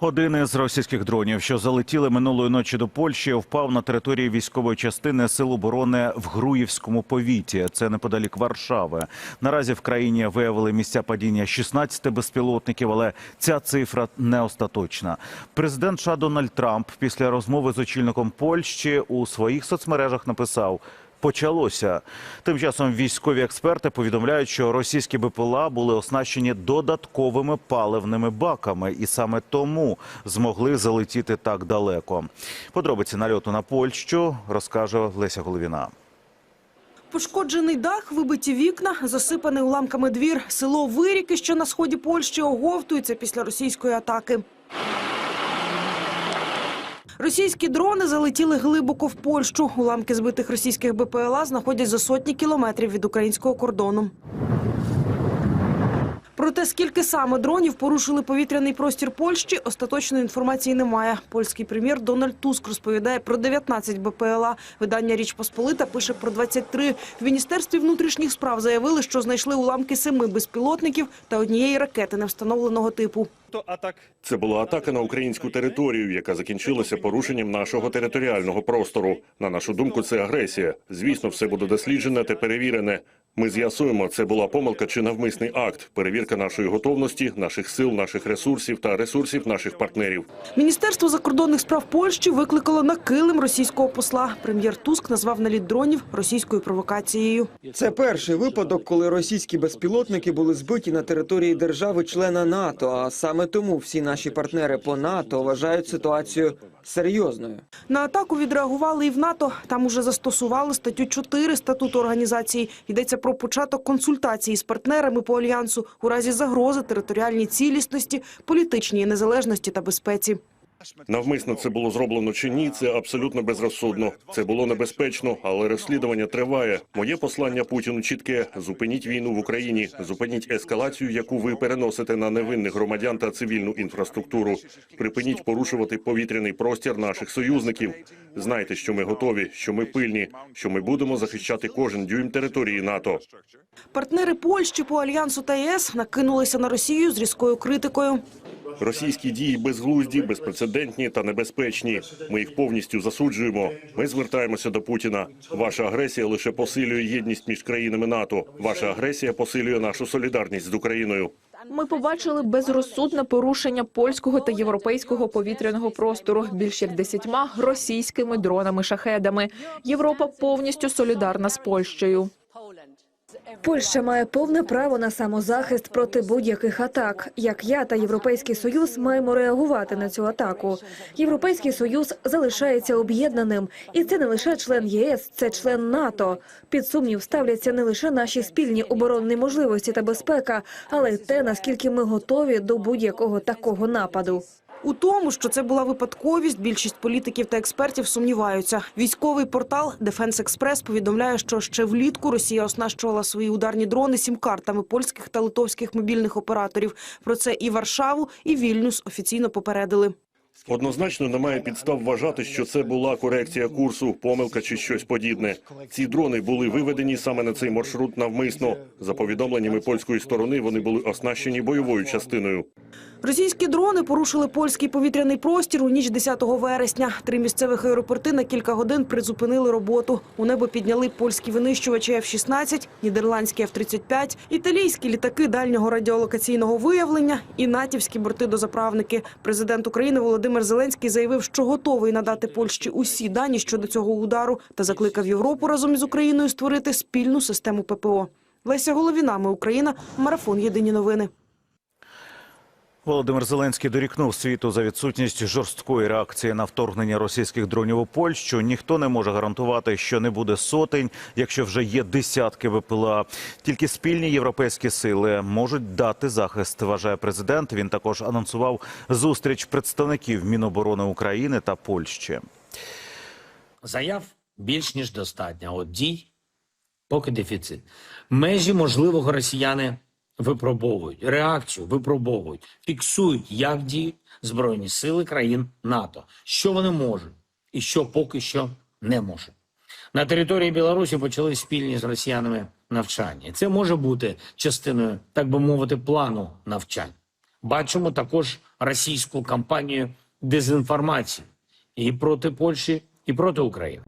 Один із російських дронів, що залетіли минулої ночі до Польщі, впав на території військової частини Сил оборони в Груївському повіті. Це неподалік Варшави. Наразі в країні виявили місця падіння 16 безпілотників, але ця цифра не остаточна. Президент США Дональд Трамп після розмови з очільником Польщі у своїх соцмережах написав. Почалося. Тим часом військові експерти повідомляють, що російські БПЛА були оснащені додатковими паливними баками, і саме тому змогли залетіти так далеко. Подробиці нальоту на Польщу розкаже Леся Головіна. Пошкоджений дах, вибиті вікна, засипаний уламками двір. Село Виріки, що на сході Польщі, оговтується після російської атаки. Російські дрони залетіли глибоко в Польщу. Уламки збитих російських БПЛА знаходять за сотні кілометрів від українського кордону. Про те, скільки саме дронів порушили повітряний простір Польщі, остаточної інформації немає. Польський прем'єр Дональд Туск розповідає про 19 БПЛА. Видання Річ Посполита пише про 23. В міністерстві внутрішніх справ заявили, що знайшли уламки семи безпілотників та однієї ракети невстановленого типу. Це була атака на українську територію, яка закінчилася порушенням нашого територіального простору. На нашу думку, це агресія. Звісно, все буде досліджене та перевірене. Ми з'ясуємо, це була помилка чи навмисний акт, перевірка нашої готовності, наших сил, наших ресурсів та ресурсів наших партнерів. Міністерство закордонних справ Польщі викликало на килим російського посла. Прем'єр Туск назвав наліт дронів російською провокацією. Це перший випадок, коли російські безпілотники були збиті на території держави-члена НАТО. А саме тому всі наші партнери по НАТО вважають ситуацію серйозною. На атаку відреагували і в НАТО. Там уже застосували статтю 4 статуту організації. Йдеться про початок консультації з партнерами по альянсу у разі загрози територіальній цілісності, політичній незалежності та безпеці. Навмисно це було зроблено чи ні, це абсолютно безрозсудно. Це було небезпечно, але розслідування триває. Моє послання Путіну чітке: зупиніть війну в Україні, зупиніть ескалацію, яку ви переносите на невинних громадян та цивільну інфраструктуру. Припиніть порушувати повітряний простір наших союзників. Знайте, що ми готові, що ми пильні, що ми будемо захищати кожен дюйм території НАТО. Партнери Польщі по альянсу та ЄС накинулися на Росію з різкою критикою. Російські дії безглузді, безпрецедентні та небезпечні. Ми їх повністю засуджуємо. Ми звертаємося до Путіна. Ваша агресія лише посилює єдність між країнами НАТО. Ваша агресія посилює нашу солідарність з Україною. Ми побачили безрозсудне порушення польського та європейського повітряного простору більш як десятьма російськими дронами-шахедами. Європа повністю солідарна з Польщею. Польща має повне право на самозахист проти будь-яких атак. Як я та Європейський Союз маємо реагувати на цю атаку. Європейський Союз залишається об'єднаним, і це не лише член ЄС, це член НАТО. Під сумнів ставляться не лише наші спільні оборонні можливості та безпека, але й те, наскільки ми готові до будь-якого такого нападу. У тому, що це була випадковість, більшість політиків та експертів сумніваються. Військовий портал Defense Express повідомляє, що ще влітку Росія оснащувала свої ударні дрони сім-картами польських та литовських мобільних операторів. Про це і Варшаву, і Вільнюс офіційно попередили. Однозначно немає підстав вважати, що це була корекція курсу, помилка чи щось подібне. Ці дрони були виведені саме на цей маршрут навмисно. За повідомленнями польської сторони, вони були оснащені бойовою частиною. Російські дрони порушили польський повітряний простір у ніч 10 вересня. Три місцевих аеропорти на кілька годин призупинили роботу. У небо підняли польські винищувачі F-16, нідерландські F-35, італійські літаки дальнього радіолокаційного виявлення і натівські борти-дозаправники. Президент України Володимир Зеленський заявив, що готовий надати Польщі усі дані щодо цього удару та закликав Європу разом із Україною створити спільну систему ППО. Леся Головіна, ми Україна, марафон Єдині новини. Володимир Зеленський дорікнув світу за відсутність жорсткої реакції на вторгнення російських дронів у Польщу. Ніхто не може гарантувати, що не буде сотень, якщо вже є десятки ВПЛА. Тільки спільні європейські сили можуть дати захист. Вважає президент. Він також анонсував зустріч представників Міноборони України та Польщі. Заяв більш ніж достатньо. От дій поки дефіцит. Межі можливого росіяни випробовують, реакцію випробовують, фіксують, як діють збройні сили країн НАТО, що вони можуть і що поки що не можуть. На території Білорусі почали спільні з росіянами навчання. Це може бути частиною, так би мовити, плану навчань. Бачимо також російську кампанію дезінформації і проти Польщі, і проти України.